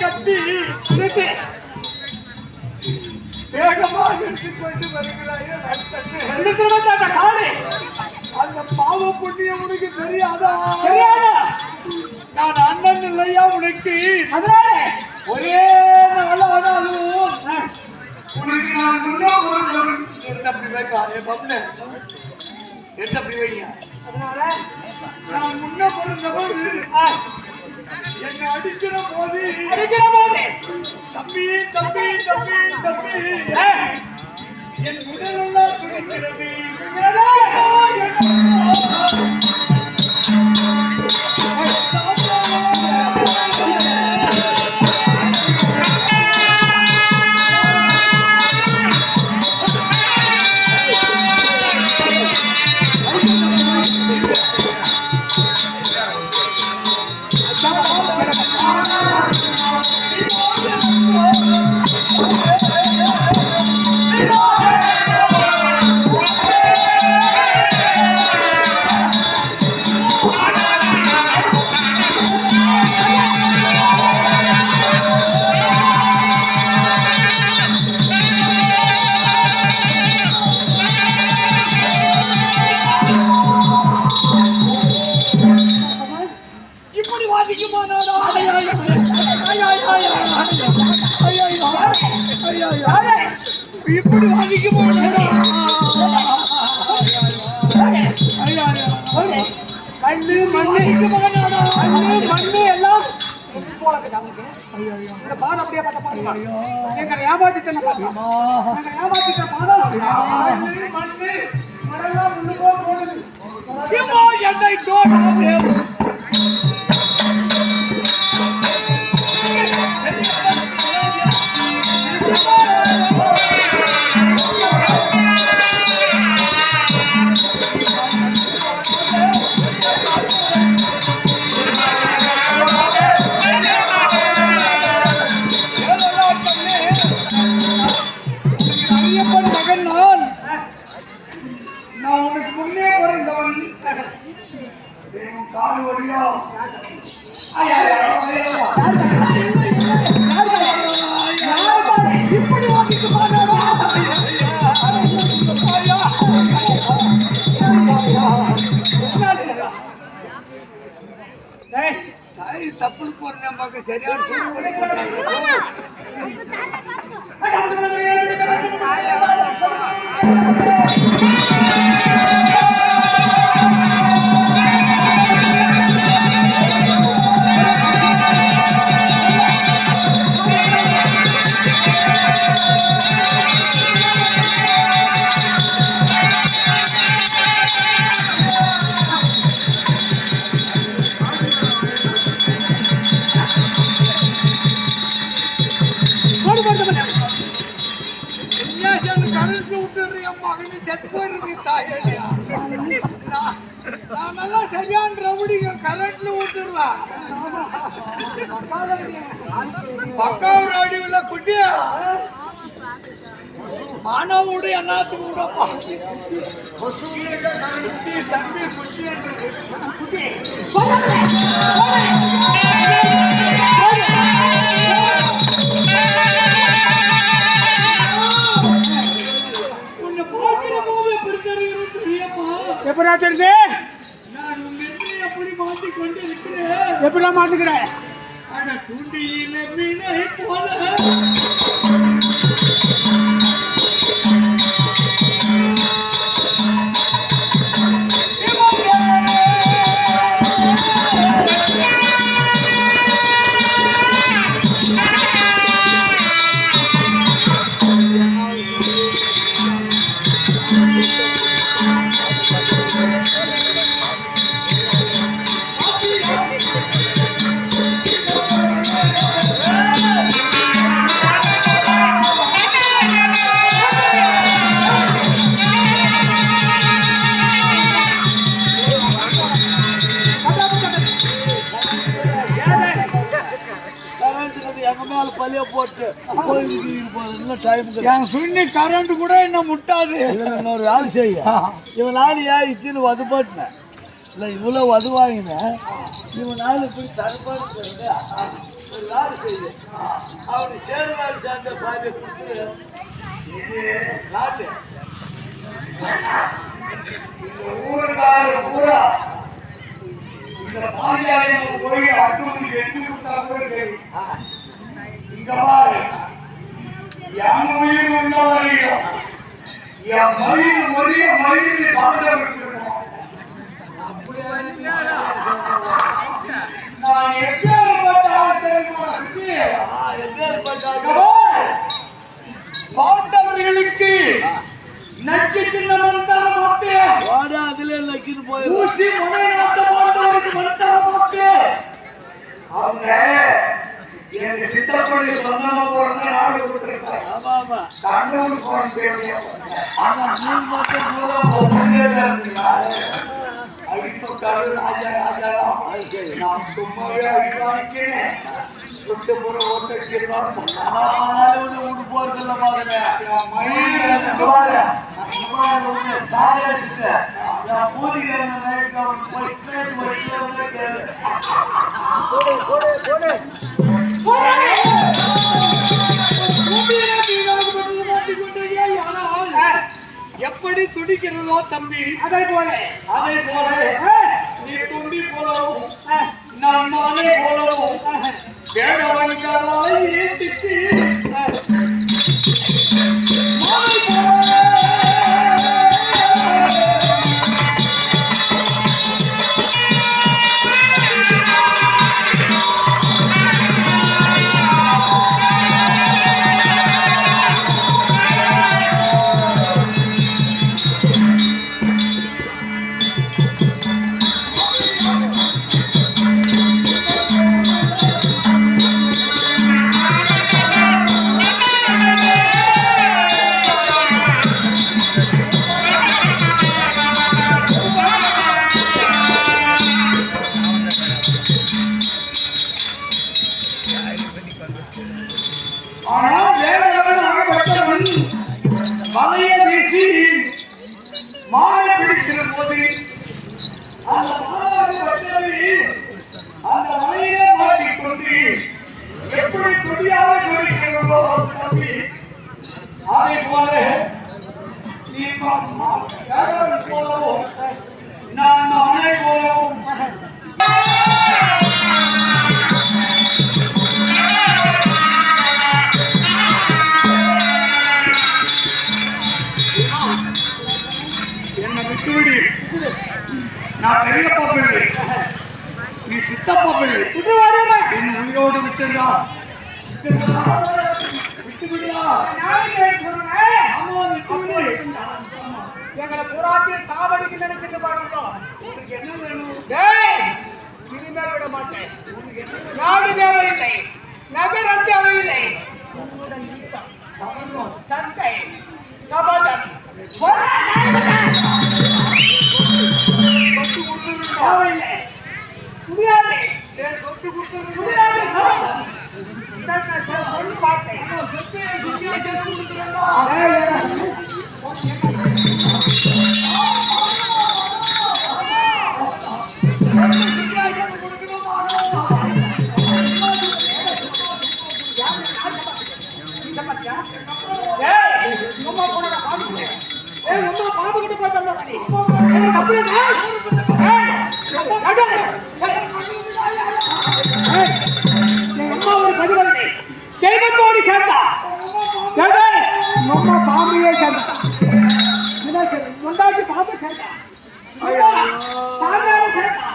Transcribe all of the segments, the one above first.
கட்டி. வேகமாக எடுத்துக்கொண்டு வருகிறாயே. அந்த பாவ புண்ணியம் உனக்கு தெரியாதா? தெரியாதா. நான் அண்ணன் இல்லையா உனக்கு? அதனால ஒரே நாள் ஆனாலும் உனக்கு நான் முன்னே ஒரு என்ன அப்படி வைப்பா? என் பப்னு அப்படி வைங்க அதனால நான் முன்ன பிறந்தவன் என்னை அடிக்கிற போது. அடிக்கிற போது. தம்பி தம்பி தம்பி தம்பி. ஆ, என் உடலெல்லாம் துடிக்கிறது இப்படி வாதிக்குமா கல்லு மண்ணு கல்லு மண்ணு எல்லாம் இந்த பாடம் அப்படியே பார்த்த எங்களை பாடம். மண்ணு, மண்ணெல்லாம் போகுது. என்னை தோடாதே ஏய், தப்பு போற நமக்கு சரியான சூழ்நிலை கரண்ட் விட்டுரு என் மகனு செத்து போயிருக்கு தாயலியா நான் நல்லா சரியான ரவுடிங்க கரண்ட்ல விட்டுருவேன் பக்காவு ரவுடிங்கள குட்டியா? மானவோடு எல்லாத்துக்கும் விடப்பா குட்டி தம்பி குட்டி என்று எப்படா தெரியுது எப்படிலாம் மாட்டுக்கிற துண்டியில மீனை போல. கோயிலுக்கு இன்னும் டைம் சுண்ணி கரண்ட் கூட என்ன முட்டாது. இவன் இன்னொரு வேலை செய்ய. இவன் நாடு ஏன் இச்சின்னு வது போட்டினேன். இல்லை இவ்வளோ வது வாங்கினேன். இவன் நாள் இப்படி தரப்பாடு ஒரு வேலை செய்யுது அவனுக்கு சேர்வாள் சார்ந்த பாதியை கொடுத்துரு. நாட்டு. இந்த ஊருக்காரர் பூரா இந்த பாண்டியாலயம் போய் அடுத்து எட்டு கொடுத்தா கூட ஆ, இங்க பாரு. என் உயிர் உள்ள வரையும் என் மயில் ஒரே மயில் நீ நான் தெரியுமா எப்பேற்பட்டாலும் கபால், பாண்டவர்களுக்கு நச்சு சின்ன மந்தரம் போட்டு அதுல நக்கின்னு போயிடும் ஊசி முனை நாட்டு பாண்டவருக்கு மந்தரம் போட்டு அவங்க எங்க சித்தப்பள்ளி சொந்தமா போறத நாடு கொடுத்துருக்காங்க கண்ணூர் போன பேரு ஆனா தான் இருந்தீங்களா? அடிப்பட்டாரு ராஜா ராஜா. நான் சும்மாவே அடிவாங்கினேன் சுட்டு புற ஓட்டச்சிருந்தான் ஆனா ஆனாலும் விட்டு போறதில்ல பாருங்க. துடிக்கிறதோ தம்பி? அதை போல அதை போல நீ துண்டி போலவும் நான் மாலை போலவும் வேடவன்காலை ஏற்றிட்டு மாலை உயிரோடு விட்டுடா எங்களை புறாத்தி சாவடிக்கு நினைச்சிட்டு பாருங்க. உனக்கு என்ன வேணும்? டேய் இனிமேல் விட மாட்டேன். நாடு தேவையில்லை. நகரம் தேவையில்லை. உன்னுடன் யுத்தம் சமரம் சண்டை சபதம். தேவையில்லை முடியாது சொத்து ஏய், உங்க அம்மா போனடா பாம்பு. ஏய், உங்க அம்மா கிட்ட போய் தள்ளு ஏய், தப்பு இல்லை. ஏய், நடு. ஏய், எங்க அம்மா ஒரு பதிவரடி. தெய்வத்தோடு சேர்ந்தா. அம்மா பாம்பையே சேர்ந்தா. சேர்ந்தா. சேர்ந்தா.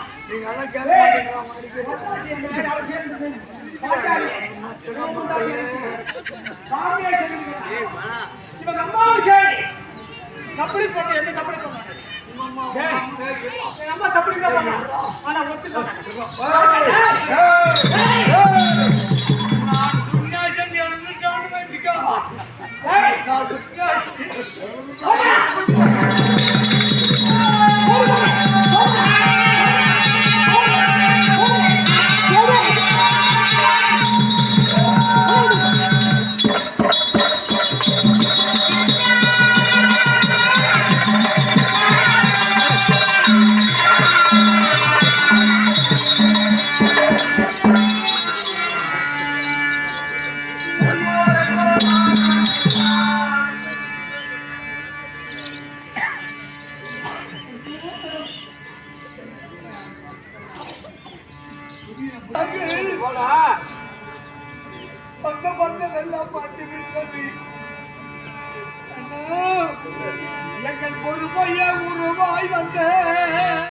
போட்டு என்ன மாட்டேன் எங்க அம்மா கப்பலி தான் போடுறா. ஆனா ஒத்துக்க நான் எல்லாம் பாட்டு விட்டது எங்கள் பொறுமைய உருவாய் வந்த.